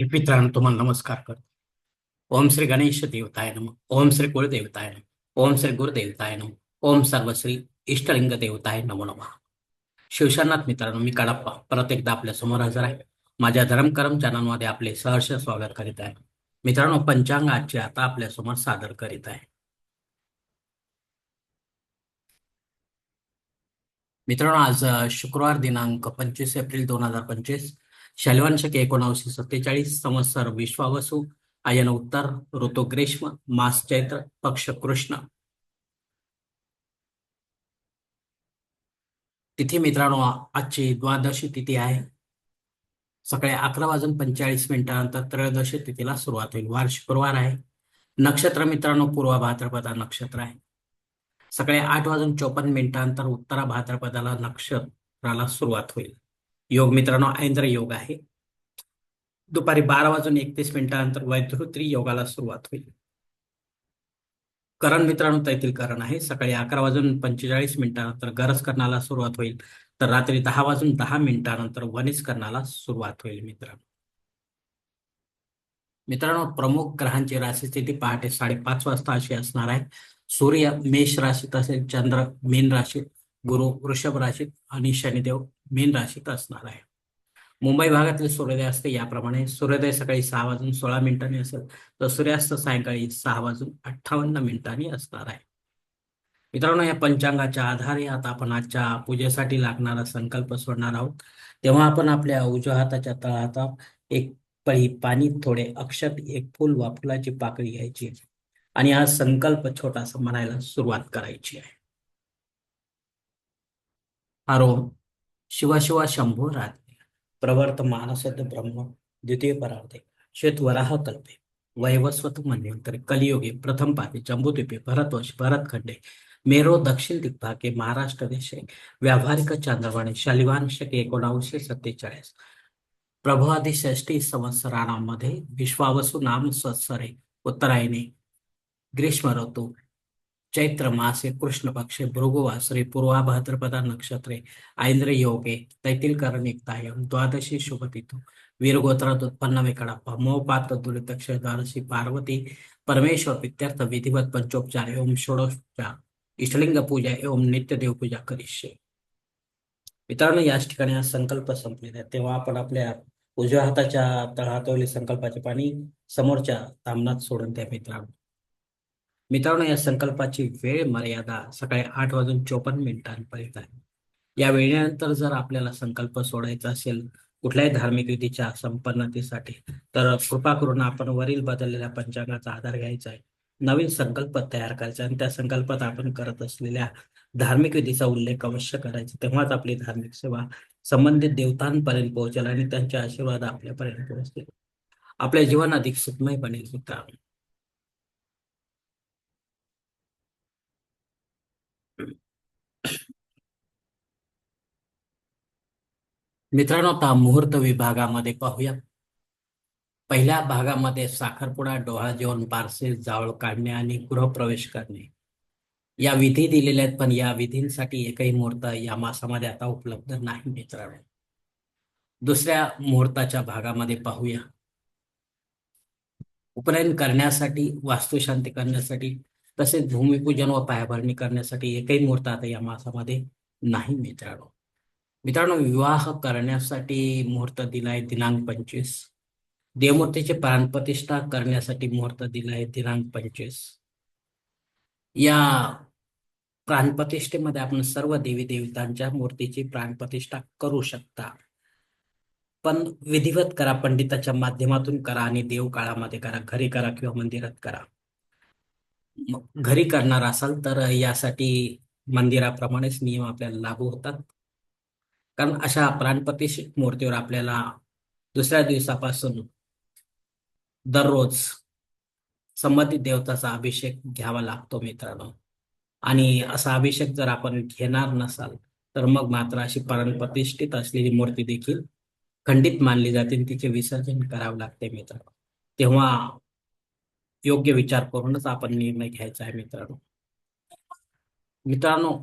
मित्रांनो तुम्हाला नमस्कार करतो. ओम श्री गणेश देवताय नम. ओम श्री कुळदेवताय नम. ओम श्री गुरुदेवताय नम. ओम सर्वश्री इष्टलिंग देवताय नमो नमः. शिवशरनाथ मित्रांनो मी कडाप्पा परत एकदा आपल्यासमोर हजर आहे. माझ्या धर्मकर्म चॅनलमध्ये आपले सहर्ष स्वागत करीत आहे. मित्रांनो पंचांग आजचे आता आपल्यासमोर सादर करीत आहे. मित्रांनो आज शुक्रवार दिनांक पंचवीस एप्रिल दोन हजार पंचवीस. शालिवान शके एकोणावीसशे सत्तेचाळीस संवत्सर विश्वावसु आयन उत्तर ऋतू ग्रीष्म मास चैत्र पक्ष कृष्ण. तिथी मित्रांनो आजची द्वादशी तिथी आहे. सकाळी अकरा वाजून पंचेचाळीस मिनिटानंतर त्रयोदशी तिथीला सुरुवात होईल. वार शुक्रवार आहे. नक्षत्र मित्रांनो पूर्व भाद्रपदा नक्षत्र आहे. सकाळी आठ वाजून चोपन्न मिनिटानंतर उत्तरा भाद्रपदाला नक्षत्राला सुरुवात होईल. योग मित्रांनो ऐंद्र योग आहे. दुपारी बारा वाजून एकतीस मिनिटानंतर वैधृत्री योगाला सुरुवात होईल. करण मित्रांनो तेथील करण आहे. सकाळी अकरा वाजून पंचेचाळीस मिनिटानंतर गरज करण्याला सुरुवात होईल. तर रात्री दहा वाजून दहा मिनिटानंतर वनिज करण्याला सुरुवात होईल मित्रांनो. मित्रांनो प्रमुख ग्रहांची राशीस्थिती पहाटे साडेपाच वाजता अशी असणार आहे. सूर्य मेष राशीत असेल चंद्र मीन राशीत गुरु वृषभ राशीत आणि शनिदेव मेन राशीत असणार आहे. मुंबई भागातील सूर्योदय असते याप्रमाणे सूर्योदय सकाळी सहा वाजून सोळा मिनिटांनी असेल तर सूर्यास्त सायंकाळी सहा वाजून अठ्ठावन्न मिनिटांनी असणार आहे. मित्रांनो या पंचांगाच्या आधारे आता आपण आजच्या पूजेसाठी लागणारा संकल्प सोडणार आहोत. तेव्हा आपण आपल्या उजव्या हाताच्या तळहाता एक पळी पाणी थोडे अक्षत एक फुल वा फुलाची पाकळी घ्यायची आणि हा संकल्प छोटासा म्हणायला सुरुवात करायची आहे. हरो शिवाशिवा शंभो राधे. प्रवर्त मानसद ब्रह्म द्वितीय परार्थे श्वेत वराह कल्पे. वैवस्वत मन्वंतरे कलियुगे प्रथम पादे जम्बूद्वीपे भरतवश भरतखंडे मेरो दक्षिण दिग्भागे महाराष्ट्र देशे व्यावहारिक चांद्रवाणी शलिवांशक एकोणावीसशे सत्तेचाळीस. प्रभवादी षष्टी संवत्सरामध्ये विश्वावसु नाम संवत्सरे उत्तरायणे ग्रीष्म ऋतू चैत्र मासे कृष्ण पक्षे भृगुवासरे पूर्वा भाद्रपदा नक्षत्रे ऐंद्र योगे तैतिलकरणिक्तायम द्वादशी शुभतिथु वीरगोत्रात उत्पन्न विकडाप्पा मोपात दुर्दक्ष द्वादशी पार्वती परमेश्वर प्रित्यर्थ विधिवत पंचोपचार एवं षोडोपचार इष्टलिंग पूजा एवं नित्य देवपूजा करिष्ये। मित्रांनो याच ठिकाणी हा संकल्प संपलेला आहे. तेव्हा आपण आपल्या उजव्या हाताच्या तळहातवली संकल्पाचे पाणी समोरच्या तामनात सोडून द्या मित्रांनो. मित्रांनो या संकल्पाची वेळ मर्यादा सकाळी आठ वाजून चोपन्न मिनिटांपर्यंत आहे. या वेळेनंतर जर आपल्याला संकल्प सोडायचा असेल कुठल्याही धार्मिक विधीच्या संपन्नतेसाठी तर कृपा करून आपण वरील बदललेल्या पंचांगाचा आधार घ्यायचा आहे. नवीन संकल्प तयार करायचा आणि त्या संकल्पात आपण करत असलेल्या धार्मिक विधीचा उल्लेख अवश्य करायचा. तेव्हाच आपली धार्मिक सेवा संबंधित देवतांपर्यंत पोहोचेल आणि त्यांचे आशीर्वाद आपल्यापर्यंत पोहोचतील. आपले जीवन अधिक सुखमय बनेल मित्रांनो. मित्रांनो आता मुहूर्त विभागामध्ये पाहूया. पहिल्या भागामध्ये साखरपुडा डोहा जेवण बारसे जावळ काढणे आणि गृहप्रवेश करणे. या विधी दिलेल्या आहेत पण या विधींसाठी एकही मुहूर्त या मासामध्ये आता उपलब्ध नाही मित्रांनो. दुसऱ्या मुहूर्ताच्या भागामध्ये पाहूया. उपनयन करण्यासाठी वास्तुशांती करण्यासाठी तसेच भूमिपूजन व पायाभरणी करण्यासाठी एकही मुहूर्त आता या मासामध्ये नाही मित्रांनो. मित्रांनो विवाह करण्यासाठी मुहूर्त दिलाय दिनांक पंचवीस. देवमूर्तीची प्राणप्रतिष्ठा करण्यासाठी मुहूर्त दिलाय दिनांक पंचवीस. या प्राणप्रतिष्ठेमध्ये आपण सर्व देवी देवतांच्या मूर्तीची प्राणप्रतिष्ठा करू शकता. पण विधिवत करा पंडिताच्या माध्यमातून करा आणि देव काळामध्ये करा घरी करा किंवा मंदिरात करा. मग घरी करणार असाल तर यासाठी मंदिराप्रमाणेच नियम आपल्याला लागू होतात. कारण अशा प्राणप्रतिष्ठित मूर्तीवर आपल्याला दुसऱ्या दिवसापासून दररोज संबंधित देवताचा अभिषेक घ्यावा लागतो मित्रांनो. आणि असा अभिषेक जर आपण घेणार नसाल तर मग मात्र अशी प्राणप्रतिष्ठित असलेली मूर्ती देखील खंडित मानली जाते तिचे विसर्जन करावं लागते मित्रांनो. तेव्हा योग्य विचार करूनच आपण निर्णय घ्यायचा आहे मित्रांनो. मित्रांनो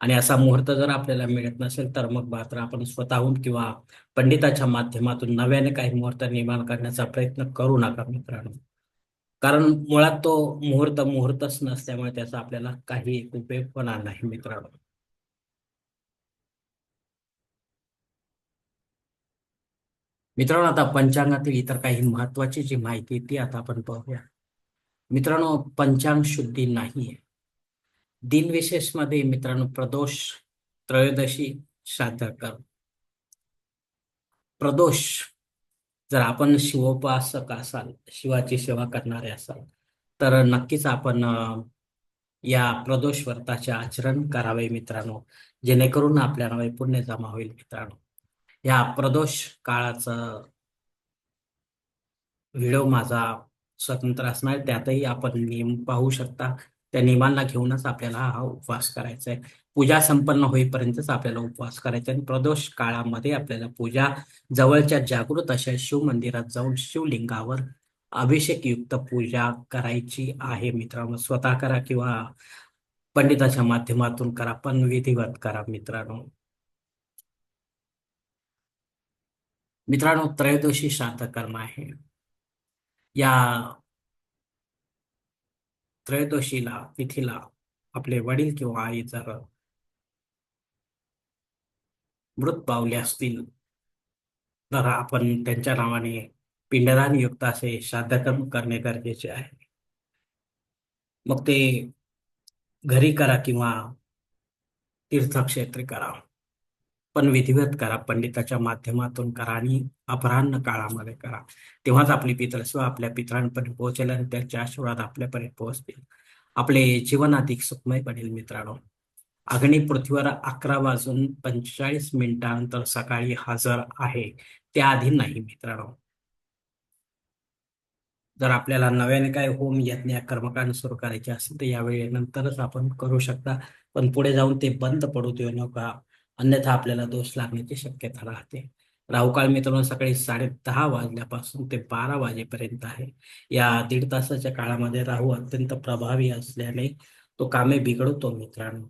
आणि असा मुहूर्त जर आपल्याला मिळत नसेल तर मग मात्र आपण स्वतःहून किंवा पंडिताच्या माध्यमातून नव्याने काही मुहूर्त निर्माण करण्याचा प्रयत्न करू नका मित्रांनो. कारण मुळात तो मुहूर्त मुहूर्तच नसल्यामुळे त्याचा आपल्याला काही उपयोग होणार नाही मित्रांनो. मित्रांनो आता पंचांगातील इतर काही महत्वाची जी माहिती ती आता आपण पाहूया. मित्रांनो पंचांग शुद्धी नाहीये. दिनविशेषमध्ये मित्रांनो प्रदोष त्रयोदशी श्राद्ध कर. प्रदोष जर आपण शिवोपासक असाल शिवाची सेवा करणारे असाल तर नक्कीच आपण या प्रदोष व्रताचे आचरण करावे मित्रांनो. जेणेकरून आपल्या नावे पुण्य जमा होईल मित्रांनो. या प्रदोष काळाचा व्हिडिओ माझा स्वतंत्र असणार त्यातही आपण नियम पाहू शकता. त्या नियमांना घेऊनच आपल्याला हा उपवास करायचा आहे. पूजा संपन्न होईपर्यंतच आपल्याला उपवास करायचा आणि प्रदोष काळामध्ये आपल्याला पूजा जवळच्या जागृत अशा शिव मंदिरात जाऊन शिवलिंगावर अभिषेक युक्त पूजा करायची आहे. मित्रांनो स्वतः करा किंवा पंडिताच्या माध्यमातून करा पण विधिवत करा मित्रांनो. मित्रांनो त्रयोदशी शांत कर्म आहे. या त्रयोदशीला तिथीला आपले वडील किंवा आई जर मृत पावले असतील तर आपण त्यांच्या नावाने पिंडदान युक्त असे श्राद्धकर्म करणे गरजेचे आहे. मग ते घरी करा किंवा तीर्थक्षेत्री करा. पण विधिवत करा पंडिताच्या माध्यमातून करा आणि अपराह्न काळामध्ये करा. तेव्हाच आपली पितृस्व आपल्या पितरांपर्यंत पोहोचेल आणि त्यांचे आशीर्वाद आपल्यापर्यंत पोहोचतील. आपले जीवन अधिक सुखमय बनेल मित्रांनो. अग्नी पृथ्वीवर अकरा वाजून पंचेचाळीस मिनिटानंतर सकाळी हजर आहे. त्याआधी नाही मित्रांनो. जर आपल्याला नव्याने काय होम यज्ञ कर्मकांड सुरू करायचे असेल तर यावेळी नंतरच आपण करू शकता. पण पुढे जाऊन ते बंद पडू देऊ नका. अन्यथा आपल्याला दोष लागण्याची शक्यता राहते. राहुकाळ मित्रांनो सकाळी साडे दहा वाजल्यापासून ते बारा वाजेपर्यंत आहे. या दीड तासाच्या काळामध्ये राहू अत्यंत प्रभावी असल्याने तो कामे बिघडवतो मित्रांनो.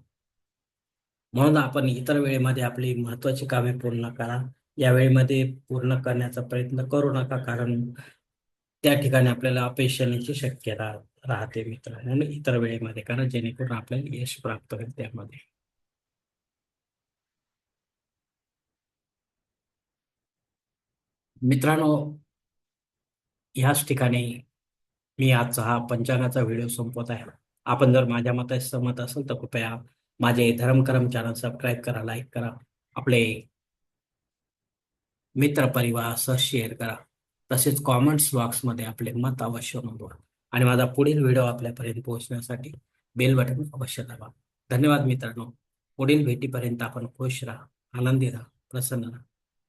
म्हणून आपण इतर वेळेमध्ये आपली महत्वाची कामे पूर्ण करा. या वेळेमध्ये पूर्ण करण्याचा प्रयत्न करू नका कारण त्या ठिकाणी आपल्याला अपयश येण्याची शक्यता राहते मित्र म्हणून इतर वेळेमध्ये करा जेणेकरून आपल्याला यश प्राप्त होईल त्यामध्ये. मित्रांनो ह्याच ठिकाणी मी आजचा हा पंचांगाचा व्हिडिओ संपवत आहे. आपण जर माझ्या मता सहमत असेल तर कृपया माझे धर्मकरम चॅनल सबस्क्राईब करा लाईक करा. आपले मित्र परिवारासह शेअर करा. तसेच कॉमेंट्स बॉक्समध्ये आपले मत अवश्य नोंदवा. आणि माझा पुढील व्हिडिओ आपल्यापर्यंत पोहोचण्यासाठी बेल बटन अवश्य दाबा. धन्यवाद मित्रांनो. पुढील भेटीपर्यंत आपण खुश राहा आनंदी राहा प्रसन्न राहा.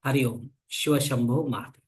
हरिओम. ಶಿವಶಂಭೋ ಮಹಾದೇವ